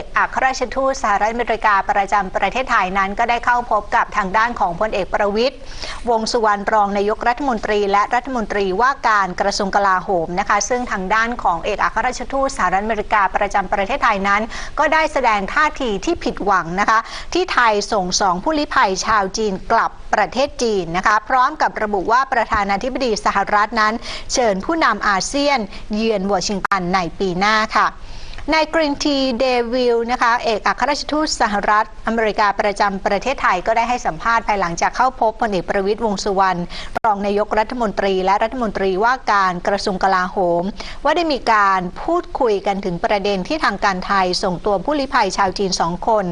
อกอัครราชทูตสหรัฐอเมริกาประจำประเทศไทยนั้นก็ได้เข้าพบกับทางด้านของพลเอกประวิทย์วงสุวรรณรองนายกรัฐมนตรี และรัฐมนตรีว่าการกระทรวงกลาโหมนะคะ ซึ่งทางด้านของเอกอัครราชทูตสหรัฐอเมริกาประจำประเทศไทยนั้น ก็ได้แสดงท่าทีที่ผิดหวังนะคะ ที่ไทยส่งสองผู้ลี้ภัยชาวจีนกลับประเทศจีนนะคะ พร้อมกับระบุว่าประธานาธิบดีสหรัฐนั้น เชิญผู้นำอาเซียน เยือนวอชิงตันในปีหน้าค่ะ นายกรีนทีเดวิลนะคะเอกอัครราชทูตสหรัฐอเมริกาประจำประเทศไทยก็ได้ให้สัมภาษณ์ภายหลังจากเข้าพบพลเอกประวิตยวงสุวรรณรองนายกรัฐมนตรีและรัฐมนตรีว่าการกระทรวงกลาโหม ว่าได้มีการพูดคุยกันถึงประเด็นที่ทางการไทยส่งตัวผู้ลี้ภัยชาวจีนสองคน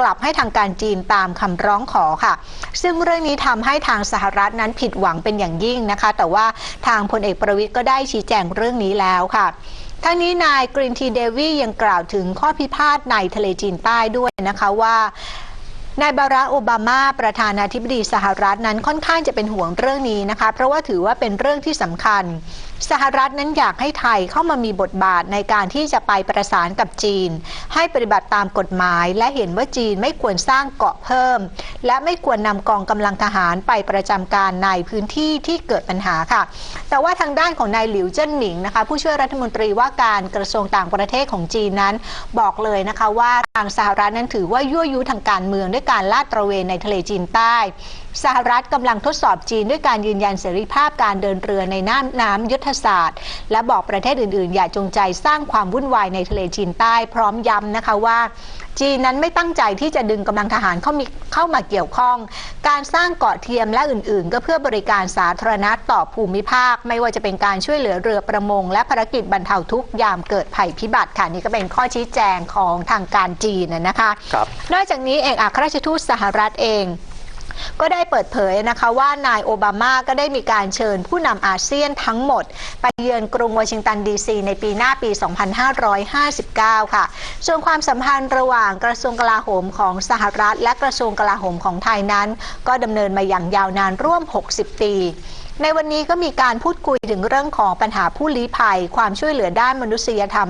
กลับให้ทางการจีนตามคำร้องขอค่ะ ซึ่งเรื่องนี้ทำให้ทางสหรัฐนั้นผิดหวังเป็นอย่างยิ่งนะคะ แต่ว่าทางพลเอกประวิตยก็ได้ชี้แจงเรื่องนี้แล้วค่ะ ทั้งนี้นายกรินทีเดวียังกล่าวถึงข้อพิพาทในทะเลจีนใต้ด้วยนะคะว่านายบารักโอบามาประธานาธิบดีสหรัฐนั้นค่อนข้างจะเป็นห่วงเรื่องนี้นะคะ เพราะว่าถือว่าเป็นเรื่องที่สำคัญสหรัฐนั้นอยากให้ไทยเข้ามามีบทบาทในการที่จะไปประสานกับจีน ให้ปฏิบัติตามกฎหมาย และเห็นว่าจีนไม่ควรสร้างเกาะเพิ่ม และไม่ควรนำกองกำลังทหารไปประจำการในพื้นที่ที่เกิดปัญหาค่ะ แต่ว่าทางด้านของนายหลิวเจิ้นหมิงนะคะ ผู้ช่วยรัฐมนตรีว่าการกระทรวงต่างประเทศของจีนนั้น บอกเลยนะคะว่าทางสหรัฐนั้นถือว่ายั่วยุทางการเมืองด้วยการลาดตระเวนในทะเลจีนใต้ สหรัฐกำลังทดสอบจีนด้วยการยืนยันเสรีภาพการเดินเรือในน้ำน้ำยุทธศาสตร์ และบอกประเทศอื่น ๆ อย่าจงใจสร้างความวุ่นวายในทะเลจีนใต้พร้อมย้ำนะคะว่า จีนนั้นไม่ตั้งใจที่จะดึงกำลังทหารเข้ามีเข้ามาเกี่ยวข้อง การสร้างเกาะเทียมและอื่น ๆ ก็เพื่อบริการสาธารณะต่อภูมิภาค ไม่ว่าจะเป็นการช่วยเหลือเรือประมง และภารกิจบรรเทาทุกยามเกิดภัยพิบัติค่ะนี่ก็เป็นข้อชี้แจงของทางการจีนนะคะคนอกจากนี้เอกอัครราชทูตสหรัฐเอง ก็ได้เปิดเผยนะคะว่านายโอบามาก็ได้มีการเชิญผู้นำอาเซียนทั้งหมด ไปเยือนกรุงวอชิงตันดีซีในปีหน้าปี 2559 ค่ะ ส่วนความสัมพันธ์ระหว่างกระทรวงกลาโหมของสหรัฐ และกระทรวงกลาโหมของไทยนั้น ก็ดำเนินมาอย่างยาวนานร่วม 60 ปีในวันนี้ก็มีการพูดคุยถึงเรื่องของปัญหาผู้ลี้ภัย ความช่วยเหลือด้านมนุษยธรรม